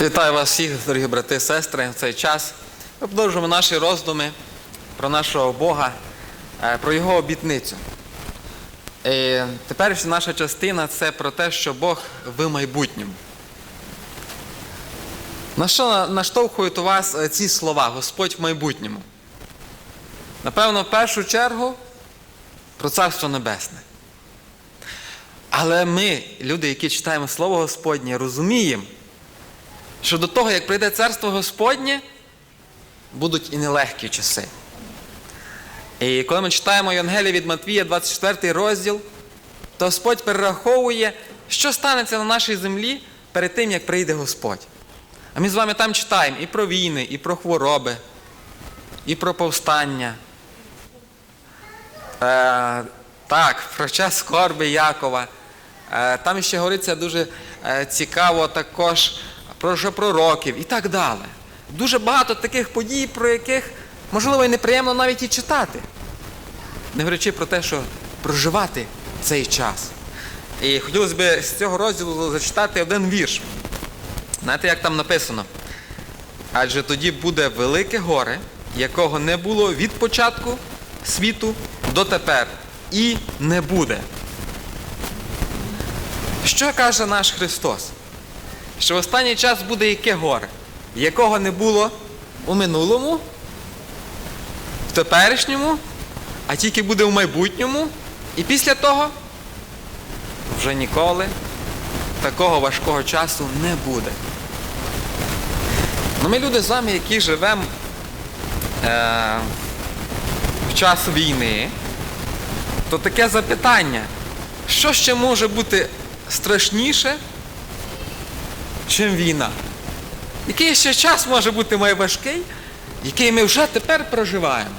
Вітаю вас всіх, дорогі брати і сестри, в цей час. Ми продовжуємо наші роздуми про нашого Бога, е, про Його обітницю. І теперішня наша частина це про те, що Бог в майбутньому. На що наштовхують у вас е, ці слова Господь в майбутньому? Напевно, в першу чергу про Царство Небесне. Але ми, люди, які читаємо Слово Господнє, розуміємо, що до того, як прийде царство Господнє, будуть і нелегкі часи. І коли ми читаємо Євангелія від Матвія, 24 розділ, то Господь перераховує, що станеться на нашій землі перед тим, як прийде Господь. А ми з вами там читаємо і про війни, і про хвороби, і про повстання. Е, так, про час скорби Якова. Е, там ще говориться дуже е, цікаво також про що пророків і так далі. Дуже багато таких подій, про яких, можливо, і неприємно навіть і читати. Не говорячи про те, що проживати цей час. І хотілося б з цього розділу зачитати один вірш. Знаєте, як там написано? Адже тоді буде велике горе, якого не було від початку світу до тепер, і не буде. Що каже наш Христос? Що в останній час буде яке горе, якого не було у минулому, в теперішньому, а тільки буде в майбутньому, і після того вже ніколи такого важкого часу не буде. Ну, Ми люди з вами, які живемо е, в час війни, то таке запитання, що ще може бути страшніше, чим війна? Який ще час може бути найважкий, який ми вже тепер проживаємо?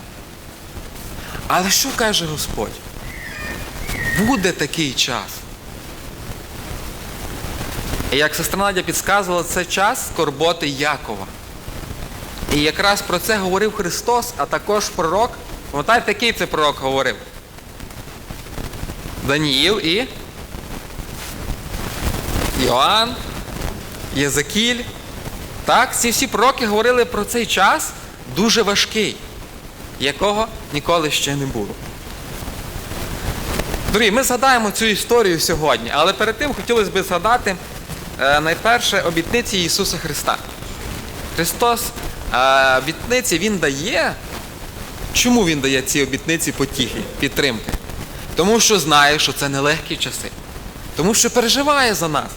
Але що каже Господь? Буде такий час. І як сестра Надя підказувала, це час скорботи Якова. І якраз про це говорив Христос, а також пророк. Пам'ятаєте, який це пророк говорив? Даніїл і Йоанн, Єзекіль. Так, ці всі пророки говорили про цей час дуже важкий, якого ніколи ще не було. Дорогі, ми згадаємо цю історію сьогодні, але перед тим хотілося б згадати е, найперше обітниці Ісуса Христа. Христос е, обітниці Він дає. Чому Він дає ці обітниці потіхи, підтримки? Тому що знає, що це нелегкі часи. Тому що переживає за нас.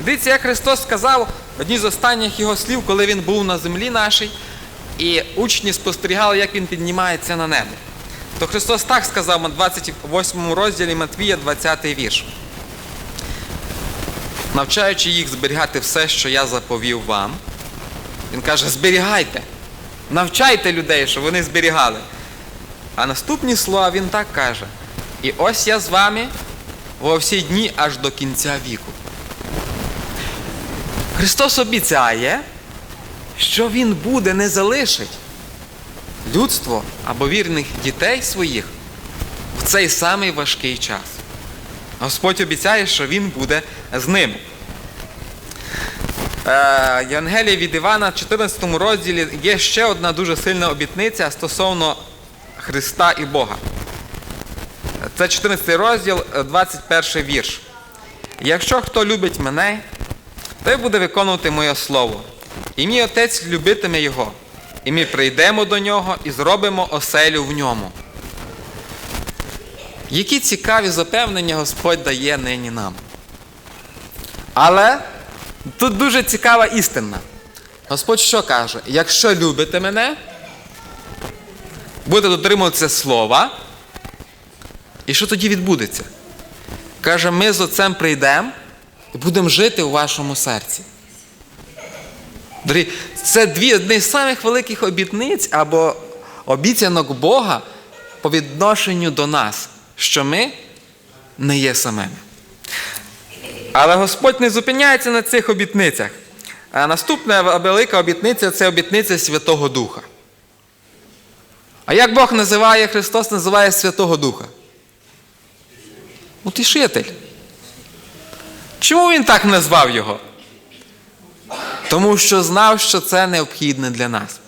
Дивіться, як Христос сказав в одній з останніх його слів, коли він був на землі нашій, і учні спостерігали, як він піднімається на небо. То Христос так сказав на 28 розділі Матвія, 20 вірш. Навчаючи їх зберігати все, що я заповів вам, він каже: зберігайте, навчайте людей, щоб вони зберігали. А наступні слова він так каже: І ось я з вами во всі дні аж до кінця віку. Христос обіцяє, що Він буде не залишить людство або вірних дітей своїх в цей самий важкий час. Господь обіцяє, що Він буде з ними. Е, Євангелія від Івана в 14 розділі є ще одна дуже сильна обітниця стосовно Христа і Бога. Це 14 розділ, 21 вірш. Якщо хто любить мене, той буде виконувати моє слово. І мій отець любитиме його, і ми прийдемо до нього і зробимо оселю в ньому. Які цікаві запевнення Господь дає нині нам. Але тут дуже цікава істина. Господь що каже? Якщо любите мене, будете дотримуватися слова, і що тоді відбудеться? Каже, ми з отцем прийдемо і будемо жити у вашому серці. Це дві одні з самих великих обітниць або обіцянок Бога по відношенню до нас, що ми не є самими. Але Господь не зупиняється на цих обітницях. А наступна велика обітниця це обітниця Святого Духа. А як Бог називає, Христос називає Святого Духа? Утішитель. Чому він так назвав його? Тому що знав, що це необхідне для нас.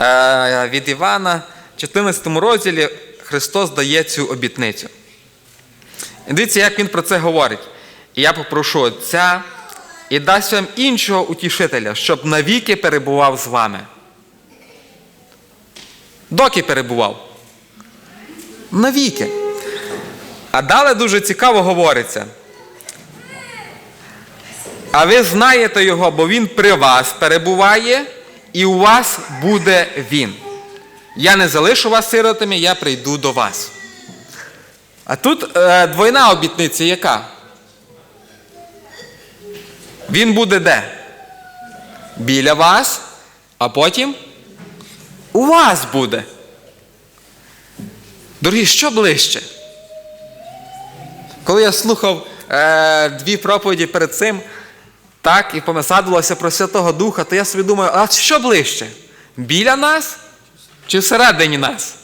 Е, від Івана, в 14 розділі Христос дає цю обітницю. Дивіться, як він про це говорить. І я попрошу Отця і дасть вам іншого утішителя, щоб навіки перебував з вами. Доки перебував? Навіки. А далі дуже цікаво говориться. А ви знаєте його, бо він при вас перебуває, і у вас буде він. Я не залишу вас сиротами, я прийду до вас. А тут е, двойна обітниця яка? Він буде де? Біля вас, а потім у вас буде. Дорогі, що ближче? Коли я слухав е, дві проповіді перед цим, так, і помисадувалося про Святого Духа, то я собі думаю, а що ближче? Біля нас чи всередині нас?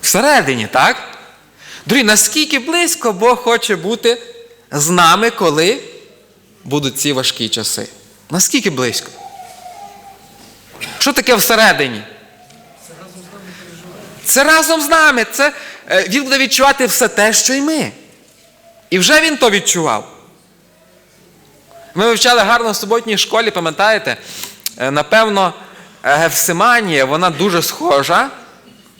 Всередині, так? Дорогі, наскільки близько Бог хоче бути з нами, коли будуть ці важкі часи? Наскільки близько? Що таке всередині? Це разом з нами. Це, е, він буде відчувати все те, що й ми. І вже він то відчував. Ми вивчали гарно в суботній школі, пам'ятаєте? Е, Напевно, е, Гефсиманія, вона дуже схожа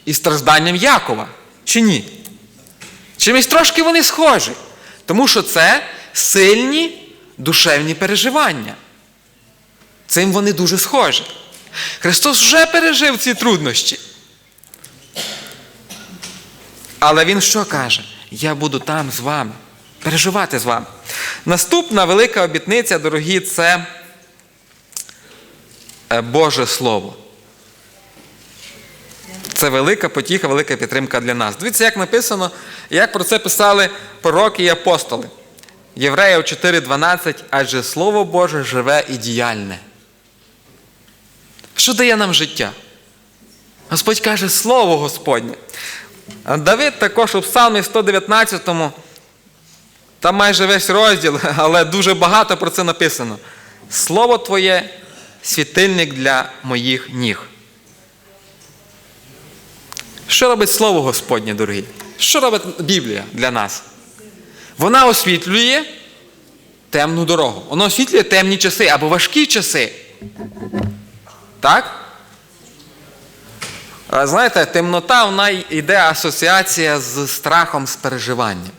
із стражданням Якова. Чи ні? Чимось трошки вони схожі. Тому що це сильні душевні переживання. Цим вони дуже схожі. Христос вже пережив ці труднощі. Але Він що каже? Я буду там з вами, переживати з вами. Наступна велика обітниця, дорогі, це е, Боже Слово. Це велика потіха, велика підтримка для нас. Дивіться, як написано, як про це писали пророки і апостоли. Євреїв 4:12, адже Слово Боже живе і діяльне. Що дає нам життя? Господь каже Слово Господнє. Давид також у Псалмі 119, там майже весь розділ, але дуже багато про це написано. Слово Твоє світильник для моїх ніг. Що робить Слово Господнє, дорогі? Що робить Біблія для нас? Вона освітлює темну дорогу. Вона освітлює темні часи або важкі часи. Так? Знаєте, темнота вона йде асоціація з страхом, з переживанням.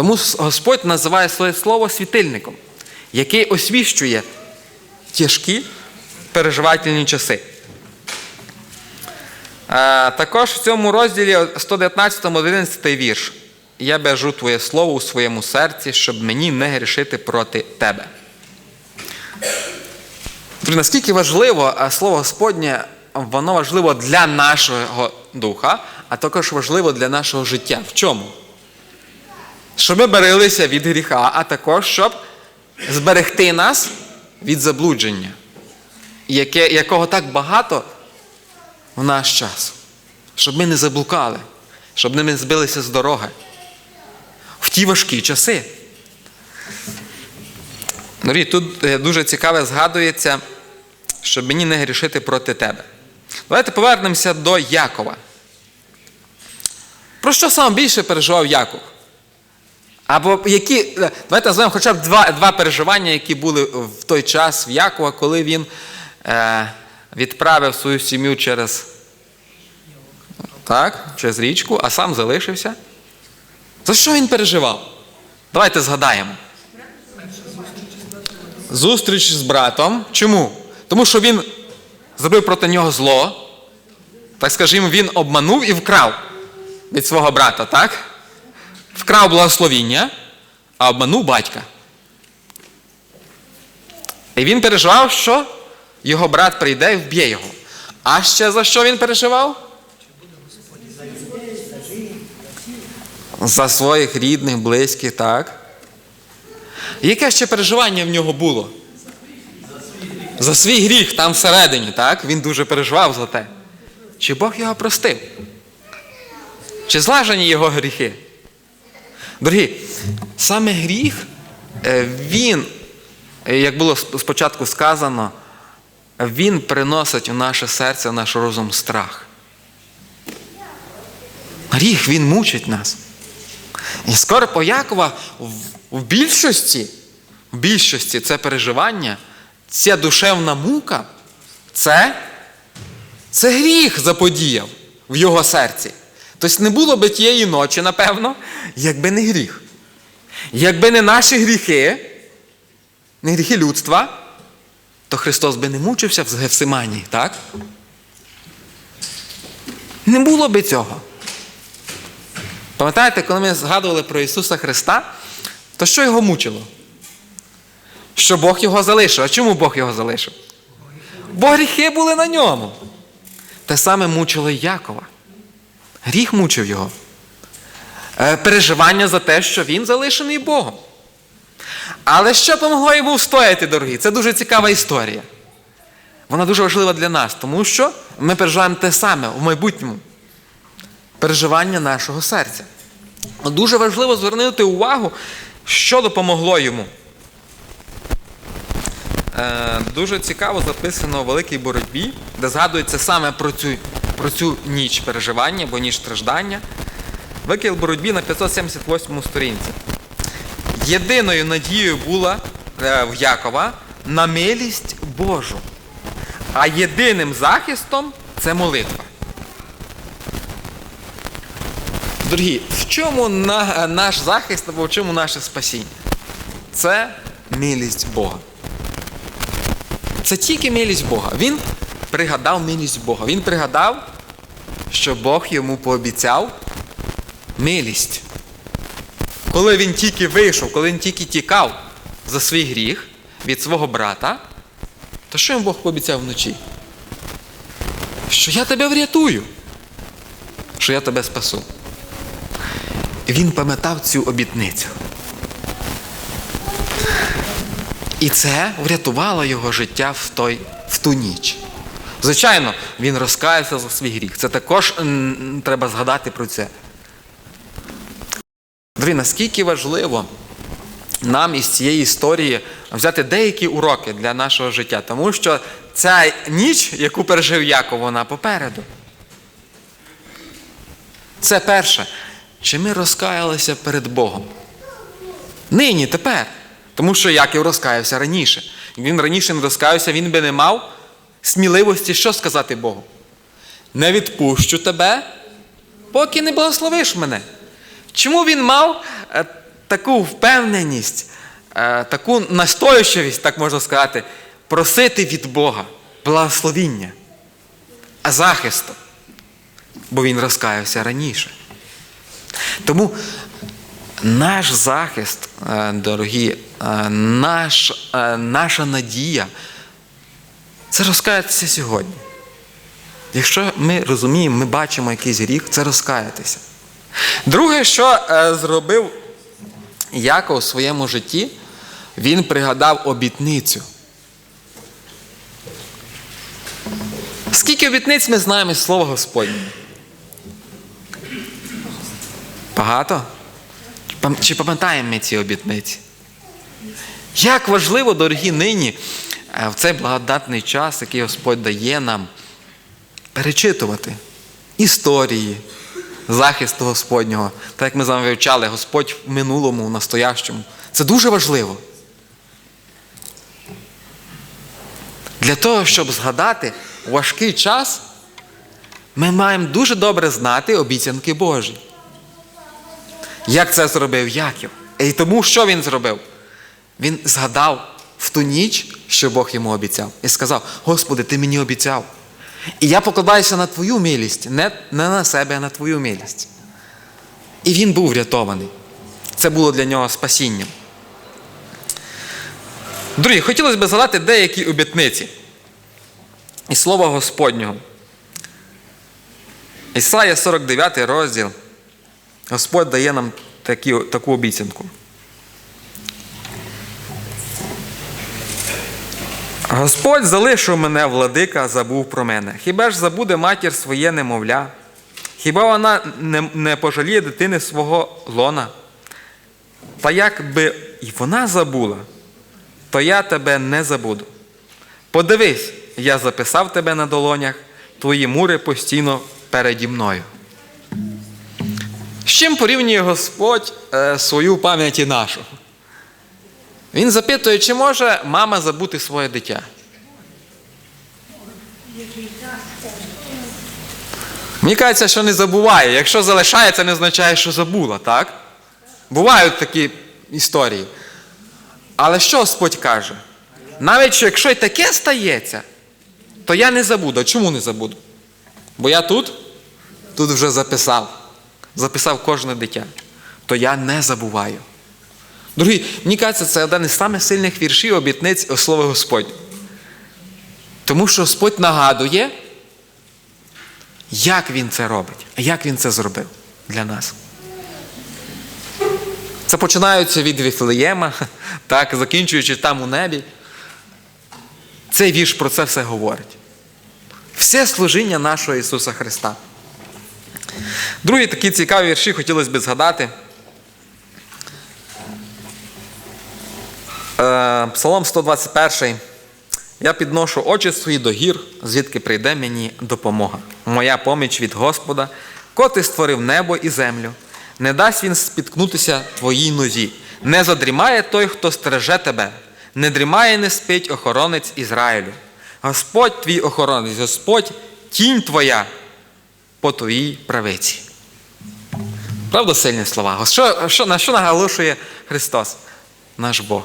Тому Господь називає своє слово світильником, який освіщує тяжкі переживательні часи. Також в цьому розділі 119 11 вірш. Я бежу Твоє слово у своєму серці, щоб мені не грішити проти Тебе. Наскільки важливо слово Господнє, воно важливо для нашого духа, а також важливо для нашого життя. В чому? Щоб ми берилися від гріха, а також щоб зберегти нас від заблудження, яке, якого так багато в наш час. Щоб ми не заблукали, щоб ми не збилися з дороги. В ті важкі часи. Дорогі, тут е, дуже цікаве згадується, щоб мені не грішити проти тебе. Давайте повернемося до Якова. Про що саме більше переживав Яков? Або які, давайте назвемо хоча б два два переживання, які були в той час в Якова, коли він е, відправив свою сім'ю через, так, через річку, а сам залишився. За що він переживав? Давайте згадаємо. Зустріч з братом. Чому? Тому що він зробив проти нього зло. Так скажімо, він обманув і вкрав від свого брата, так? Вкрав благословіння, а обманув батька. І він переживав, що його брат прийде і вб'є його. А ще за що він переживав? За своїх рідних, близьких, так. Яке ще переживання в нього було? За свій гріх там всередині, так? Він дуже переживав за те. Чи Бог його простив? Чи злажені його гріхи? Дорогі, саме гріх е, він, е, як було спочатку сказано, він приносить у наше серце, в наш розум страх. Гріх, він мучить нас. І скоро по Якова в, більшості, в більшості це переживання, ця душевна мука, це, це гріх заподіяв в його серці. Тобто не було би тієї ночі, напевно, якби не гріх. Якби не наші гріхи, не гріхи людства, то Христос би не мучився в Гефсиманії, так? Не було би цього. Пам'ятаєте, коли ми згадували про Ісуса Христа, то що його мучило? Що Бог його залишив. А чому Бог його залишив? Бо гріхи були на ньому. Те саме мучило Якова. Гріх мучив його. Е, Переживання за те, що він залишений Богом. Але що помогло йому встояти, дорогі? Це дуже цікава історія. Вона дуже важлива для нас, тому що ми переживаємо те саме в майбутньому переживання нашого серця. Дуже важливо звернути увагу, що допомогло йому. Е, Дуже цікаво записано у великій боротьбі, де згадується саме про цю, про цю ніч переживання або ніч страждання. Викил боротьбі на 578 сторінці. Єдиною надією була е, в Якова на милість Божу. А єдиним захистом це молитва. Дорогі, в чому на, наш захист або в чому наше спасіння? Це милість Бога. Це тільки милість Бога. Він пригадав милість Бога. Він пригадав, що Бог йому пообіцяв милість. Коли він тільки вийшов, коли він тільки тікав за свій гріх від свого брата, то що йому Бог пообіцяв вночі? Що я тебе врятую, що я тебе спасу. І він пам'ятав цю обітницю. І це врятувало його життя в, той, в ту ніч. Звичайно, він розкаявся за свій гріх. Це також треба згадати про це. Дорогі, наскільки важливо нам із цієї історії взяти деякі уроки для нашого життя, тому що ця ніч, яку пережив Яков, вона попереду. Це перше. Чи ми розкаялися перед Богом? Нині, тепер. Тому що Яків розкаявся раніше. Він раніше не розкаявся, він би не мав сміливості, що сказати Богу. Не відпущу тебе, поки не благословиш мене. Чому він мав е, таку впевненість, е, таку настоящість, так можна сказати, просити від Бога благословіння, а захисту? Бо він розкаявся раніше. Тому наш захист, е, дорогі, наш, наша надія це розкаятися сьогодні. Якщо ми розуміємо, ми бачимо якийсь гріх, це розкаятися. Друге, що е, зробив Яков у своєму житті, він пригадав обітницю. Скільки обітниць ми знаємо із Слова Господнього? Багато? Чи пам'ятаємо ми ці обітниці? Як важливо, дорогі нині, в цей благодатний час, який Господь дає нам, перечитувати історії захисту Господнього, так як ми з вами вивчали, Господь в минулому, в настоящому. Це дуже важливо. Для того, щоб згадати важкий час, ми маємо дуже добре знати обіцянки Божі. Як це зробив Яків? І тому що він зробив? Він згадав в ту ніч, що Бог йому обіцяв, і сказав: Господи, ти мені обіцяв. І я покладаюся на Твою милість, не, не на себе, а на Твою милість. І він був врятований. Це було для нього спасінням. Друзі, хотілося б згадати деякі обітниці і слова Господнього. Ісая 49 розділ. Господь дає нам такі, таку обіцянку. Господь залишив мене, владика, забув про мене. Хіба ж забуде матір своє немовля? Хіба вона не, не пожаліє дитини свого лона? Та як би і вона забула, то я тебе не забуду. Подивись, я записав тебе на долонях, твої мури постійно переді мною. З чим порівнює Господь е, свою пам'ять і нашу? Він запитує, чи може мама забути своє дитя. Мені кажеться, що не забуває. Якщо залишає, це не означає, що забула, так? Бувають такі історії. Але що Господь каже? Навіть що якщо й таке стається, то я не забуду. Чому не забуду? Бо я тут, тут вже записав. Записав кожне дитя. То я не забуваю. Другі, мені кажеться, це один із самих сильних віршів обітниць Слово Господнє. Тому що Господь нагадує, як Він це робить, а як Він це зробив для нас. Це починається від Віфлеєма, так, закінчуючи там у небі. Цей вірш про це все говорить. Все служіння нашого Ісуса Христа. Другі такі цікаві вірші хотілося б згадати. Псалом 121. Я підношу очі свої до гір, звідки прийде мені допомога. Моя поміч від Господа, коти створив небо і землю. Не дасть він спіткнутися твоїй нозі. Не задрімає той, хто стереже тебе. Не дрімає, не спить охоронець Ізраїлю. Господь твій охоронець, Господь тінь твоя по твоїй правиці. Правда сильні слова? Що, що, на що наголошує Христос, наш Бог?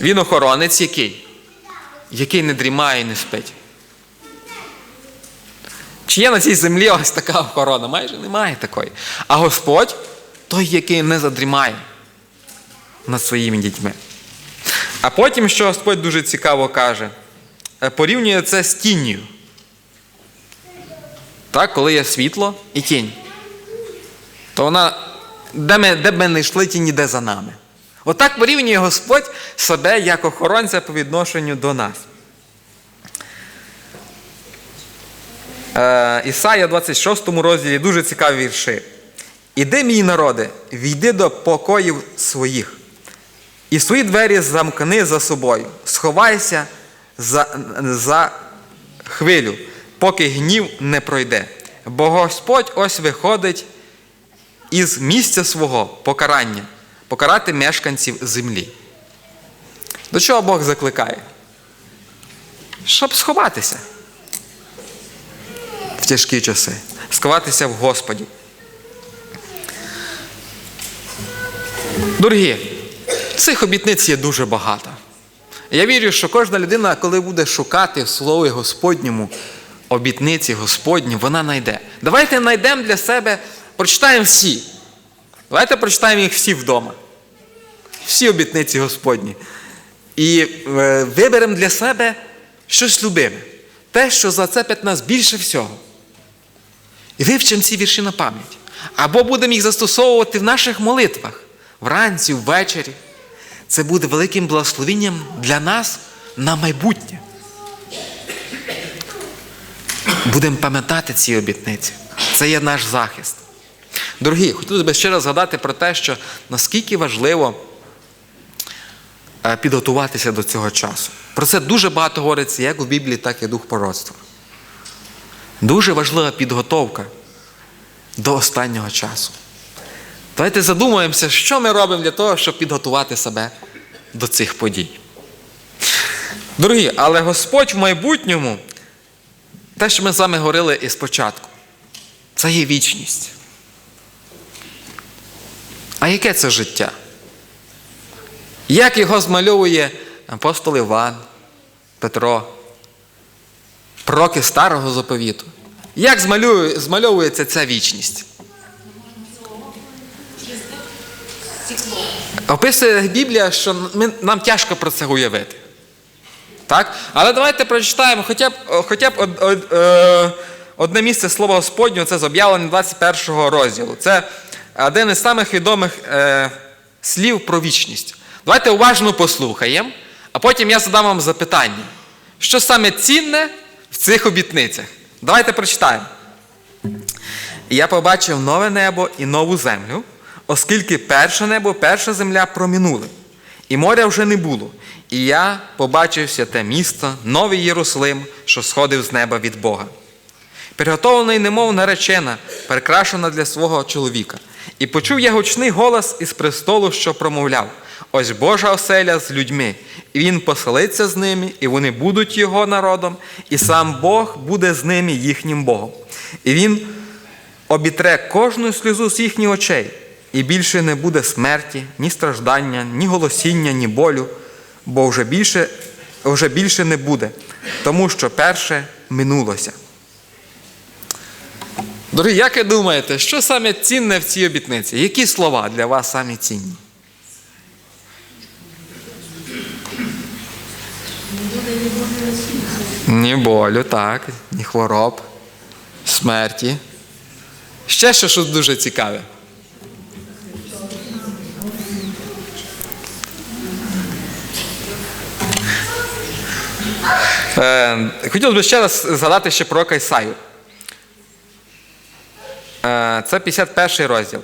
Він охоронець який? Який не дрімає і не спить. Чи є на цій землі ось така охорона? Майже немає такої. А Господь той, який не задрімає над своїми дітьми. А потім, що Господь дуже цікаво каже, е, порівнює це з тінню. Так, коли є світло і тінь, то вона, де, ми, де б ми не йшли, тінь іде за нами. Отак порівнює Господь себе як охоронця по відношенню до нас. Е, Ісая 26 розділі дуже цікаві вірші. Іди, мій народе, війди до покоїв своїх, і свої двері замкни за собою, сховайся за, за хвилю, поки гнів не пройде. Бо Господь ось виходить із місця свого покарання, покарати мешканців землі. До чого Бог закликає? Щоб сховатися в тяжкі часи, сховатися в Господі. Дорогі, цих обітниць є дуже багато. Я вірю, що кожна людина, коли буде шукати в Слові Господньому обітниці Господні, вона знайде. Давайте знайдемо для себе, прочитаємо всі. Давайте прочитаємо їх всі вдома. Всі обітниці Господні. І е, виберемо для себе щось любиме. Те, що зацепить нас більше всього. І вивчимо ці вірші на пам'ять. Або будемо їх застосовувати в наших молитвах вранці, ввечері. Це буде великим благословенням для нас на майбутнє. Будемо пам'ятати ці обітниці. Це є наш захист. Дорогі, хотілося б ще раз згадати про те, що наскільки важливо підготуватися до цього часу. Про це дуже багато говориться як у Біблії, так і дух пророцтва. Дуже важлива підготовка до останнього часу. Давайте задумаємося, що ми робимо для того, щоб підготувати себе до цих подій. Дорогі, але Господь в майбутньому, те, що ми з вами говорили і спочатку, це є вічність. А яке це життя? Як його змальовує апостол Іван, Петро, пророки старого заповіту? Як змальовується ця вічність? Описує Біблія, що ми, нам тяжко про це уявити. Так? Але давайте прочитаємо хоча б, хоча б од, од, е, одне місце Слова Господнього, це з об'явлення 21 розділу. Це один із самих відомих е, слів про вічність. Давайте уважно послухаємо, а потім я задам вам запитання. Що саме цінне в цих обітницях? Давайте прочитаємо. І я побачив нове небо і нову землю, оскільки перше небо, перша земля промінули, і моря вже не було. І я побачив святе місто, новий Єрусалим, що сходив з неба від Бога. Приготовлений, немов наречена, прикрашена для свого чоловіка. І почув я гучний голос із престолу, що промовляв: Ось Божа оселя з людьми, і він поселиться з ними, і вони будуть його народом, і сам Бог буде з ними їхнім Богом. І він обітре кожну сльозу з їхніх очей, і більше не буде смерті, ні страждання, ні голосіння, ні болю, бо вже більше, вже більше не буде, тому що перше минулося. Дорогі, як ви думаєте, що саме цінне в цій обітниці? Які слова для вас самі цінні? Ні болю, так, ні хвороб, смерті. Ще що щось дуже цікаве. Е, хотілося б ще раз згадати ще про Ісаю. Е, Це 51 розділ.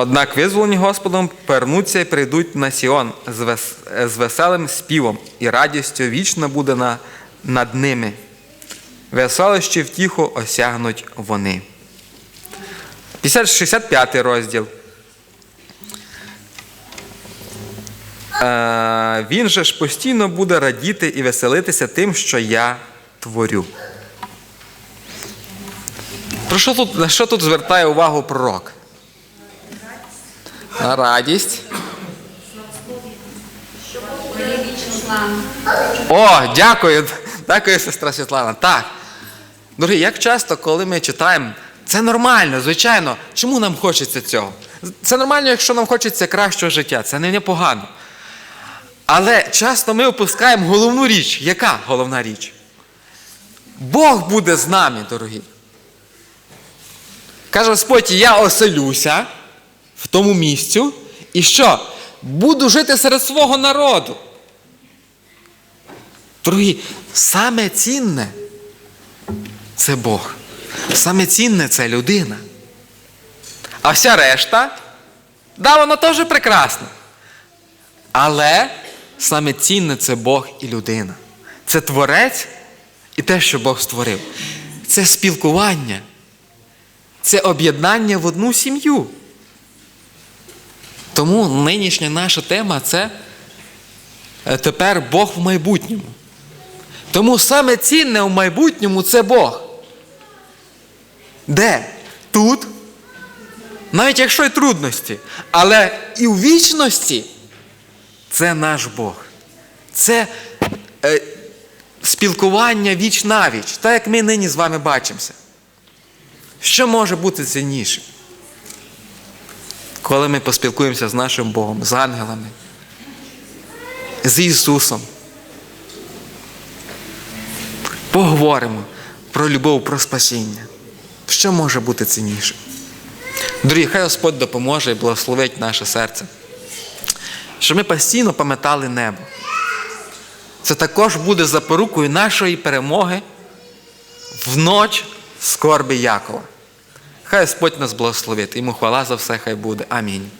Однак визволені Господом повернуться і прийдуть на Сіон з, вес, з веселим співом, і радістю вічно буде на, над ними. Веселощі втіху осягнуть вони. 50, 65 розділ. Е, Він же ж постійно буде радіти і веселитися тим, що я творю. Про що тут, на що тут звертає увагу пророк? Радість. О, дякую. Дякую, сестра Світлана. Так. Дорогі, як часто, коли ми читаємо, це нормально, звичайно. Чому нам хочеться цього? Це нормально, якщо нам хочеться кращого життя, це не непогано. Але часто ми опускаємо головну річ. Яка головна річ? Бог буде з нами, дорогі. Каже Господь, я оселюся в тому місцю і що? Буду жити серед свого народу. Дорогі, саме цінне це Бог. Саме цінне це людина. А вся решта, да, воно теж прекрасно. Але саме цінне це Бог і людина. Це творець і те, що Бог створив. Це спілкування. Це об'єднання в одну сім'ю. Тому нинішня наша тема це е, тепер Бог в майбутньому. Тому саме цінне в майбутньому це Бог. Де? Тут. Навіть якщо й трудності. Але і в вічності це наш Бог. Це е, спілкування віч навіч, так як ми нині з вами бачимося. Що може бути ціннішим? Коли ми поспілкуємося з нашим Богом, з ангелами, з Ісусом. Поговоримо про любов, про спасіння. Що може бути ціннішим? Дорогі, хай Господь допоможе і благословить наше серце. Щоб ми постійно пам'ятали небо. Це також буде запорукою нашої перемоги в ноч скорби Якова. Хай Господь нас благословить. Йому хвала за все, хай буде. Амінь.